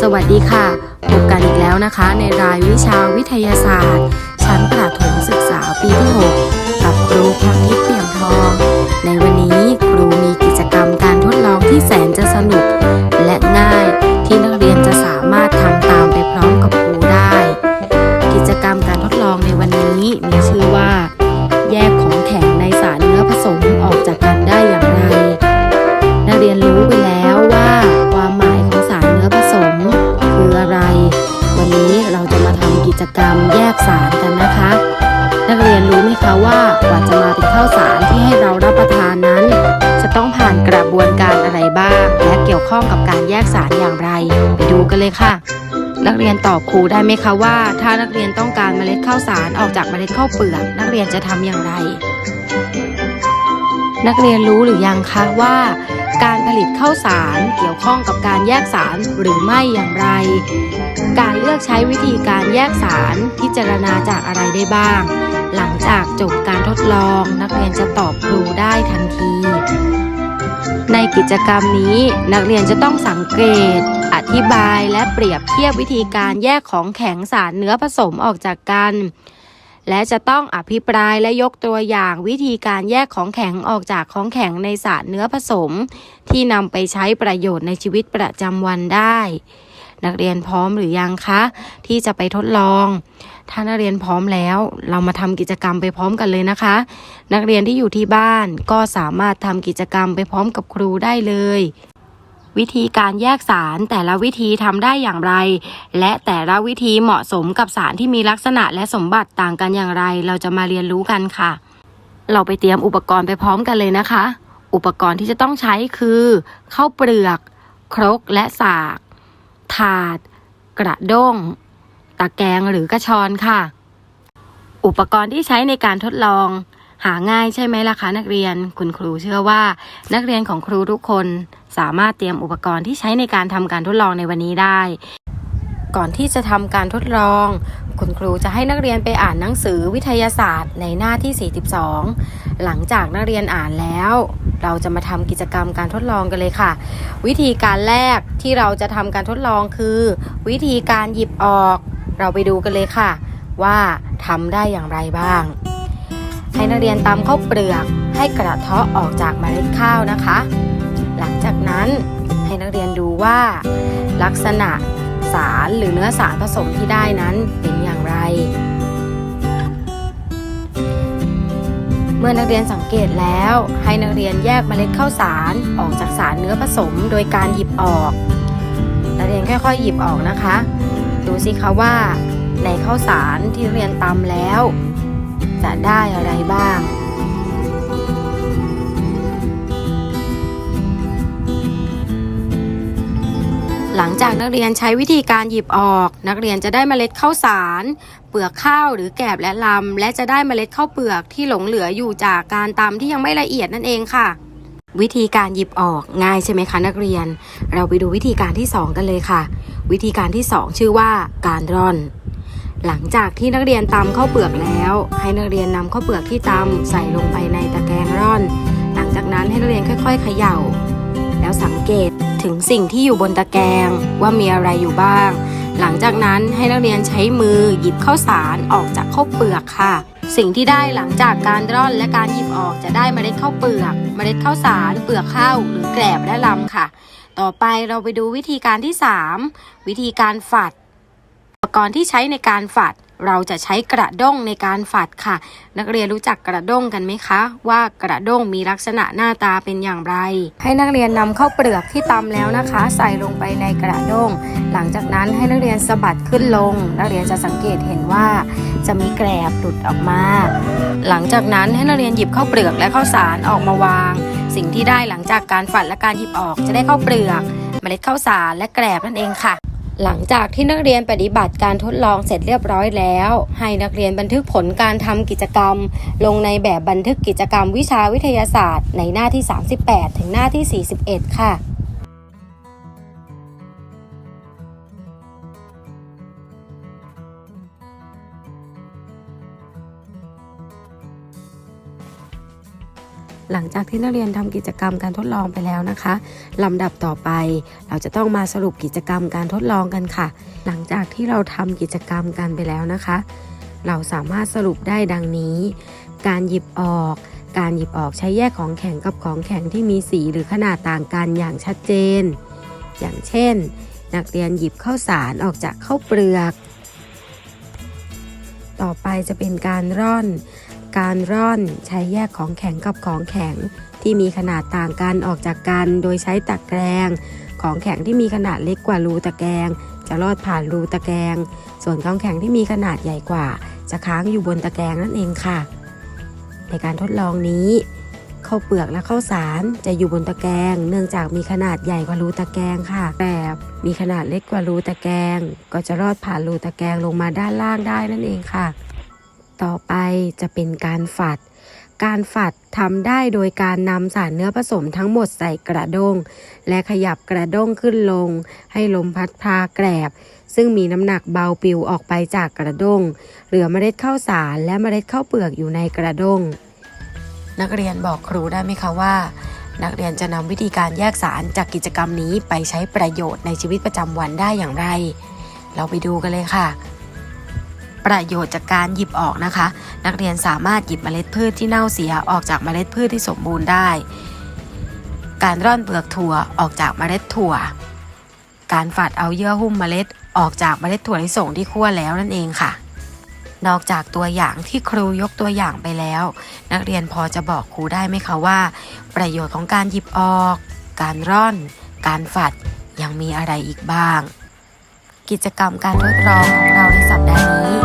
สวัสดีค่ะ พบกันอีกแล้วนะคะ ในรายวิชาวิทยาศาสตร์ ชั้นประถมศึกษาปีที่ 6 กับครูพรทิพย์เปี่ยมทอง ในวันนี้ครูมีกิจกรรมการทดลองที่แสนจะสนุก บ้าง และเกี่ยวข้องกับการแยกสารอย่างไร ไปดูกันเลยค่ะ นักเรียนตอบครูได้ไหมคะว่า ถ้านักเรียนต้องการเมล็ดข้าวสารออกจากเมล็ดข้าวเปลือกนักเรียนจะทำอย่างไร นักเรียนรู้หรือยังคะว่า การผลิตข้าวสารเกี่ยวข้องกับการแยกสารหรือไม่อย่างไร การเลือกใช้วิธีการแยกสารพิจารณาจากอะไรได้บ้าง หลังจากจบการทดลองนักเรียนจะตอบครูได้ทันที ในกิจกรรมนี้ นักเรียนจะต้องสังเกต อธิบายและเปรียบเทียบวิธีการแยกของแข็งสารเนื้อผสมออกจากกัน และจะต้องอภิปรายและยกตัวอย่างวิธีการแยกของแข็งออกจากของแข็งในสารเนื้อผสม ที่นำไปใช้ประโยชน์ในชีวิตประจำวันได้ นักเรียนพร้อมหรือยังคะ ที่จะไปทดลอง ถ้านักเรียนพร้อมแล้ว เรามาทำกิจกรรมไปพร้อมกันเลยนะคะ นักเรียนที่อยู่ที่บ้านก็สามารถทำกิจกรรมไปพร้อมกับครูได้เลยวิธีการแยกสารแต่ละวิธีทำได้อย่างไร และแต่ละวิธีเหมาะสมกับสารที่มีลักษณะและสมบัติต่างกันอย่างไร เราจะมาเรียนรู้กันค่ะ เราไปเตรียมอุปกรณ์ไปพร้อมกันเลยนะคะ อุปกรณ์ที่จะต้องใช้คือข้าวเปลือก ครกและสาก ถาด กระด้ง ตะแกรงหรือกระชอนค่ะ อุปกรณ์ที่ใช้ในการทดลอง หาง่ายใช่ไหมล่ะคะนักเรียน คุณครูเชื่อว่า นักเรียนของครูทุกคนสามารถเตรียมอุปกรณ์ที่ใช้ในการทำการทดลองในวันนี้ได้ ก่อนที่จะทำการทดลอง คุณครูจะให้นักเรียนไปอ่านหนังสือวิทยาศาสตร์ในหน้าที่ 42 หลังจากนักเรียนอ่านแล้ว เราจะมาทำกิจกรรมการทดลองกันเลยค่ะ วิธีการแรกที่เราจะทำการทดลองคือ วิธีการหยิบออก เราไปดูกันเลยค่ะ ว่าทำได้อย่างไรบ้าง ให้นักเรียนตำข้าวเปลือก ให้กระเทาะออกจากเมล็ดข้าวนะคะ หลังจากนั้นให้นักเรียนดูว่า ลักษณะ สารหรือเนื้อสารผสมที่ได้นั้นเป็นอย่างไร เมื่อนักเรียนสังเกตแล้วให้นักเรียนแยกเมล็ดข้าวสารออกจากสารเนื้อผสมโดยการหยิบออก นักเรียนค่อยๆหยิบออกนะคะ ดูสิคะว่าในข้าวสารที่เรียนตำแล้ว จะได้อะไรบ้าง หลังจากนักเรียนใช้วิธีการหยิบออก นักเรียนจะได้เมล็ดข้าวสาร เปลือกข้าวหรือแกบและลำ และจะได้เมล็ดข้าวเปลือกที่หลงเหลืออยู่จากการตำที่ยังไม่ละเอียดนั่นเองค่ะ วิธีการหยิบออกง่ายใช่ไหมคะนักเรียน เราไปดูวิธีการที่ 2 กันเลยค่ะ วิธีการที่ 2 ชื่อว่าการร่อน หลังจากที่นักเรียนตำข้าวเปลือกแล้ว ให้นักเรียนนำข้าวเปลือกที่ตำใส่ลงไปในตะแกรงร่อน หลังจากนั้นให้นักเรียนค่อย ๆ เขย่า แล้วสังเกต ถึงสิ่งที่อยู่บนตะแกรงว่ามีอะไรอยู่บ้าง หลังจากนั้นให้นักเรียนใช้มือหยิบข้าวสารออกจากข้าวเปลือกค่ะ สิ่งที่ได้หลังจากการร่อนและการหยิบออกจะได้เมล็ดข้าวเปลือก เมล็ดข้าวสาร เปลือกข้าวหรือแกลบและลำค่ะ ต่อไปเราไปดูวิธีการที่ 3 วิธีการฝัด อุปกรณ์ที่ใช้ในการฝัด เราจะใช้กระด้งในการฝัดค่ะ นักเรียนรู้จักกระด้งกันไหมคะ ว่ากระด้งมีลักษณะหน้าตาเป็นอย่างไร ให้นักเรียนนำข้าวเปลือกที่ตำแล้วนะคะ ใส่ลงไปในกระด้ง หลังจากนั้นให้นักเรียนสะบัดขึ้นลง นักเรียนจะสังเกตเห็นว่า จะมีแกลบหลุดออกมา หลังจากนั้นให้นักเรียนหยิบข้าวเปลือกและข้าวสารออกมาวาง สิ่งที่ได้หลังจากการฝัดและการหยิบออกจะได้ข้าวเปลือก เมล็ดข้าวสารและแกลบนั่นเองค่ะ หลังจากที่นักเรียนปฏิบัติการทดลองเสร็จเรียบร้อยแล้ว ให้นักเรียนบันทึกผลการทำกิจกรรม ลงในแบบบันทึกกิจกรรมวิชาวิทยาศาสตร์ ในหน้าที่ 38 ถึงหน้าที่ 41 ค่ะ หลังจากที่นักเรียนทำกิจกรรมการทดลองไปแล้วนะคะลำดับต่อไป เราจะต้องมาสรุปกิจกรรมการทดลองกันค่ะ หลังจากที่เราทำกิจกรรมกันไปแล้วนะคะ เราสามารถสรุปได้ดังนี้ การหยิบออกการหยิบออกใช้แยกของแข็งกับของแข็งที่มีสีหรือขนาดต่างกันอย่างชัดเจน อย่างเช่น นักเรียนหยิบข้าวสารออกจากข้าวเปลือก ต่อไปจะเป็นการร่อน การร่อนใช้แยกของแข็งกับของแข็งที่มีขนาดต่างกันออกจากกัน โดยใช้ตะแกรงของแข็งที่มีขนาดเล็กกว่ารูตะแกรงจะลอดผ่านรูตะแกรงส่วนของแข็งที่มีขนาดใหญ่กว่า จะค้างอยู่บนตะแกรงนั่นเองค่ะ ในการทดลองนี้ข้าวเปลือกและข้าวสารจะอยู่บนตะแกรงเนื่องจากมีขนาดใหญ่กว่ารูตะแกรงค่ะ แต่มีขนาดเล็กกว่ารูตะแกรงก็จะลอดผ่านรูตะแกรงลงมาด้านล่างได้นั่นเองค่ะ ต่อไปจะเป็นการฝัด การฝัดทำได้โดยการนำสารเนื้อผสมทั้งหมดใส่กระด้ง และขยับกระด้งขึ้นลง ให้ลมพัดพาแกรบ ซึ่งมีน้ำหนักเบาปลิวออกไปจากกระด้ง เหลือเมล็ดข้าวสารและเมล็ดข้าวเปลือกอยู่ในกระด้ง นักเรียนบอกครูได้ไหมคะว่า นักเรียนจะนำวิธีการแยกสารจากกิจกรรมนี้ไปใช้ประโยชน์ในชีวิตประจำวันได้อย่างไร เราไปดูกันเลยค่ะ ประโยชน์จากการหยิบออกนะคะ นักเรียนสามารถหยิบเมล็ดพืชที่เน่าเสียออกจากเมล็ดพืชที่สมบูรณ์ได้ การร่อนเปลือกถั่วออกจากเมล็ดถั่ว การฝัดเอาเยื่อหุ้มเมล็ดออกจากเมล็ดถั่วลิสงที่คั่วแล้วนั่นเองค่ะ นอกจากตัวอย่างที่ครูยกตัวอย่างไปแล้ว นักเรียนพอจะบอกครูได้ไหมคะว่า ประโยชน์ของการหยิบออก การร่อน การฝัดยังมีอะไรอีกบ้าง กิจกรรมการทดลองของเราในสัปดาห์นี้